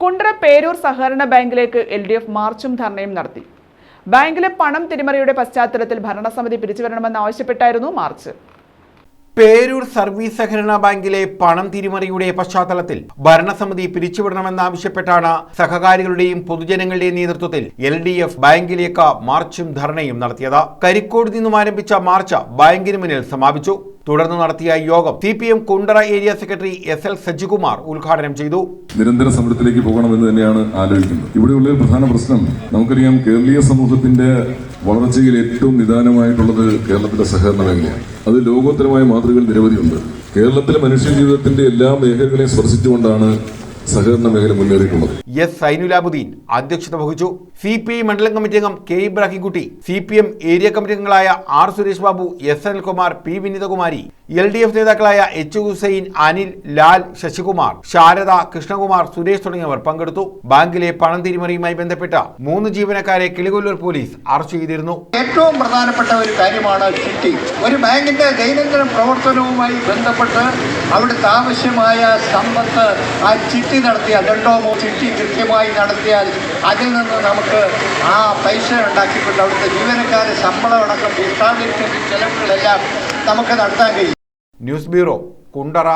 കുണ്ട്ര പേരൂർ സഹകരണ ബാങ്കിലേക്ക് L D F മാർച്ചും ധർണയും നടത്തി. ബാങ്കിലെ പണം തിരിമറിയുടെ പശ്ചാത്തലത്തിൽ ഭരണസമിതി പിരിച്ചുവരണമെന്ന് ആവശ്യപ്പെട്ടായിരുന്നു മാർച്ച്. പേരൂർ സർവീസ് സഹകരണ ബാങ്കിലെ പണം തിരിമറിയുടെ പശ്ചാത്തലത്തിൽ ഭരണസമിതി പിരിച്ചുവിടണമെന്നാവശ്യപ്പെട്ടാണ് സഹകാരികളുടെയും പൊതുജനങ്ങളുടെയും നേതൃത്വത്തിൽ എൽ ഡി എഫ് ബാങ്കിലേക്ക് മാർച്ചും ധർണയും നടത്തിയത്. കരിക്കോട് നിന്നും ആരംഭിച്ച മാർച്ച് ബാങ്കിന് മുന്നിൽ സമാപിച്ചു. തുടർന്ന് നടത്തിയ യോഗം C P M Kundara area secretary S L Sajikumar ഉദ്ഘാടനം ചെയ്തു. നിരന്തര സമരത്തിലേക്ക് പോകണമെന്ന് തന്നെയാണ് ആലോചിക്കുന്നത്. ഇവിടെയുള്ള ഒരു പ്രധാന പ്രശ്നം നമുക്കറിയാം കേരളീയ സമൂഹത്തിന്റെ വളർച്ചയിൽ ഏറ്റവും നിദാനമായിട്ടുള്ളത് കേരളത്തിലെ സഹകരണ മേഖലയാണ്. അത് ലോകോത്തരമായ മാതൃകകൾ നിരവധിയുണ്ട്. കേരളത്തിലെ മനുഷ്യ ജീവിതത്തിന്റെ എല്ലാ മേഖലകളെയും സ്പർശിച്ചുകൊണ്ടാണ് സഹകരണ മേഖല മുന്നേറിയിട്ടുള്ളത്. എസ് സൈനുലാബുദ്ദീൻ അധ്യക്ഷത വഹിച്ചു. സി പി ഐ മണ്ഡലം കമ്മിറ്റി അംഗം K Ibrahimkutty C P M area committee അംഗങ്ങളായ R Suresh Babu S Anilkumar P Vineethakumari L D F നേതാക്കളായ എച്ച് ഹുസൈൻ അനിൽ ലാൽ ശശികുമാർ ശാരദ കൃഷ്ണകുമാർ സുരേഷ് തുടങ്ങിയവർ പങ്കെടുത്തു. ബാങ്കിലെ പണം തിരിമറിയുമായി ബന്ധപ്പെട്ട മൂന്ന് ജീവനക്കാരെ കിളികൊല്ലൂർ പോലീസ് അറസ്റ്റ് ചെയ്തിരുന്നു. ഏറ്റവും പ്രധാനപ്പെട്ട ഒരു കാര്യമാണ് ചിട്ടി. ഒരു ബാങ്കിന്റെ ദൈനംദിന പ്രവർത്തനവുമായി ബന്ധപ്പെട്ട് അവിടുത്തെ ആവശ്യമായ സമ്പത്ത് ആ ചിട്ടി നടത്തിയാൽ രണ്ടോ മൂന്ന് ചിട്ടി കൃത്യമായി നടത്തിയാൽ അതിൽ നിന്ന് നമുക്ക് ആ പൈസ ഉണ്ടാക്കിക്കൊണ്ട് അവിടുത്തെ ജീവനക്കാരെ ശമ്പളം അടക്കം എസ്റ്റാബ്ലിഷ്മെന്റ് ചെലവുകളെല്ലാം നമുക്ക് നടത്താൻ കഴിയും. News bureau Kundara.